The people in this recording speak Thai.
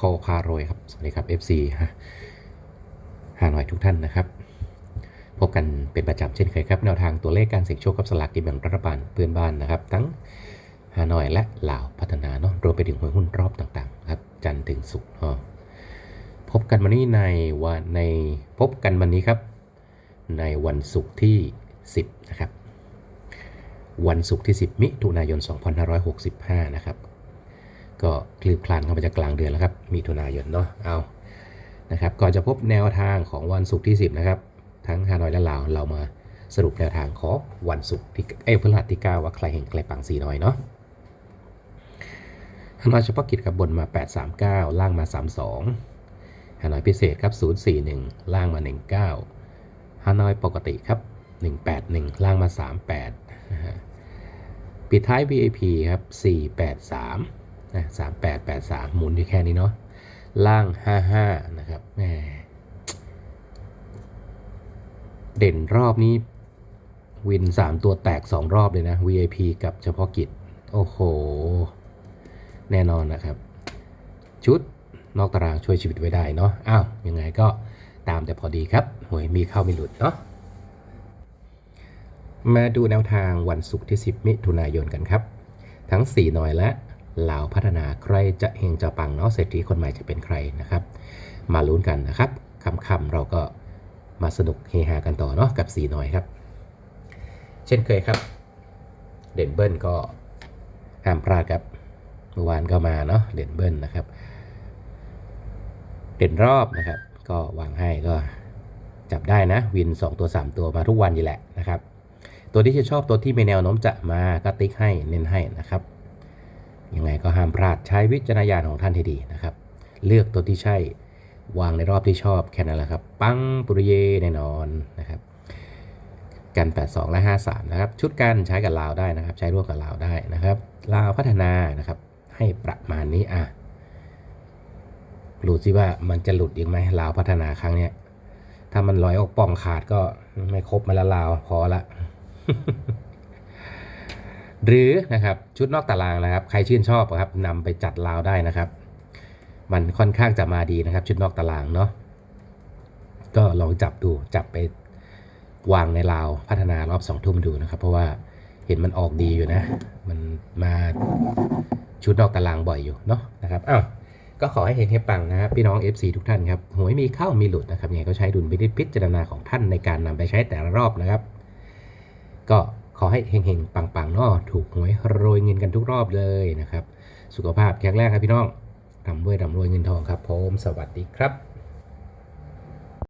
คพารวยครับ สวัสดีครับ FC ฮะหาหน่อยทุกท่านนะครับ พบกันเป็นประจำเช่นเคยครับ แนวทางตัวเลขการเสี่ยงโชคกับสลากกินแบ่งรัฐบาลเพื่อนบ้านนะครับ ทั้งฮานอยและลาวพัฒนาเนาะรวมไปถึงหวยหุ้นรอบต่างๆ ครับ จันทร์ถึงศุกร์เนาะพบกันวันนี้ในวันในพบกันวันนี้ครับ ในวันศุกร์ที่ 10 นะครับ วันศุกร์ที่ 10 มิถุนายน 2565 นะครับ ก็คลืบคลานเข้ามาจากกลางเดือนแล้วครับมิถุนายนเนาะเอานะครับก่อนจะพบแนวทางของวันศุกร์ที่ 10 นะครับ ทั้งฮานอยและลาวเรามาสรุปแนวทางของวันศุกร์ที่เอ้ยพฤหัสที่ 9 ว่าใครเห็นใครปังสีน้อยเนาะฮานอยเฉพาะกิจกับบนมา 839 ล่างมา 32ฮานอยพิเศษครับ 041 ล่างมา 19ฮานอยปกติครับ 181 ล่างมา 38นะฮะปิดท้าย VIP ครับ 483 นะ3883หมุนอยู่แค่นี้เนาะล่าง55นะครับแหมเด่นรอบนี้วิน3ตัวแตก2รอบเลยนะ VIP กับเฉพาะกิจ โอ้โห แน่นอนนะครับ ชุดนอกตารางช่วยชีวิตไว้ได้เนาะอ้าวยังไงก็ตามแต่พอดีครับหวยมีเข้ามีหลุดเนาะมาดูแนวทางวันศุกร์ที่ 10 มิถุนายนกันครับ ทั้ง 4 หน่อยและ ลาวพัฒนาใครจะเฮงจะปังเนาะเศรษฐีคนใหม่จะเป็นใครนะครับ มาลุ้นกันนะครับคำๆเราก็มาสนุกเฮฮากันต่อเนาะกับ4หน่อยครับ เช่นเคยครับ เด่นเบิ้ลก็ห้ามพลาดครับเมื่อวานก็มาเนาะเด่นเบิ้ลนะครับ เด่นรอบนะครับ ก็วางให้ก็จับได้นะวิน 2 ตัว 3 ตัวมาทุกวันอยู่แหละนะครับ ตัวที่จะชอบตัวที่มีแนวโน้มจะมาก็ติ๊กให้เน้นให้นะครับ ยังไงก็ห้ามพลาดใช้วิจารณญาณของท่านให้ดีนะครับ เลือกตัวที่ใช่ วางในรอบที่ชอบแค่นั้นแหละครับ ปังปุริเยแน่นอนนะครับ กัน 82 และ 53 นะครับ ชุดกันใช้กับลาวได้นะครับ ใช้ร่วมกับลาวได้นะครับ ลาวพัฒนานะครับ ให้ประมาณนี้อะรู้สิว่ามันจะหลุดอีกไหมลาวพัฒนาครั้งเนี้ยถ้ามันลอยออกป่องขาดก็ไม่ครบมาแล้วลาวพอละ หรือนะครับชุดนอกตารางนะครับ ใครชื่นชอบครับนำไปจัดลาวได้นะครับ มันค่อนข้างจะมาดีนะครับ ชุดนอกตารางเนาะก็ลองจับดูจับไปวางในลาวพัฒนารอบสองทุ่มดูนะครับ เพราะว่าเห็นมันออกดีอยู่นะ มันมาชุดนอกตารางบ่อยอยู่เนาะนะครับอ้าวก็ขอให้เห็นให้ปังนะครับพี่น้อง FC ทุกท่านครับหวยมีเข้ามีหลุดนะครับยังไงก็ใช้ดุลพินิจพิจารณาของท่านในการนำไปใช้แต่ละรอบนะครับ ก็ อให้เฮงๆ ปังๆนาะถูกหวยโรยเงินกันทุกรอบเลยนะครับ สุขภาพแข็งแรงครับพี่น้องร่ำรวยร่ำรวยเงินทองครับผม สวัสดีครับ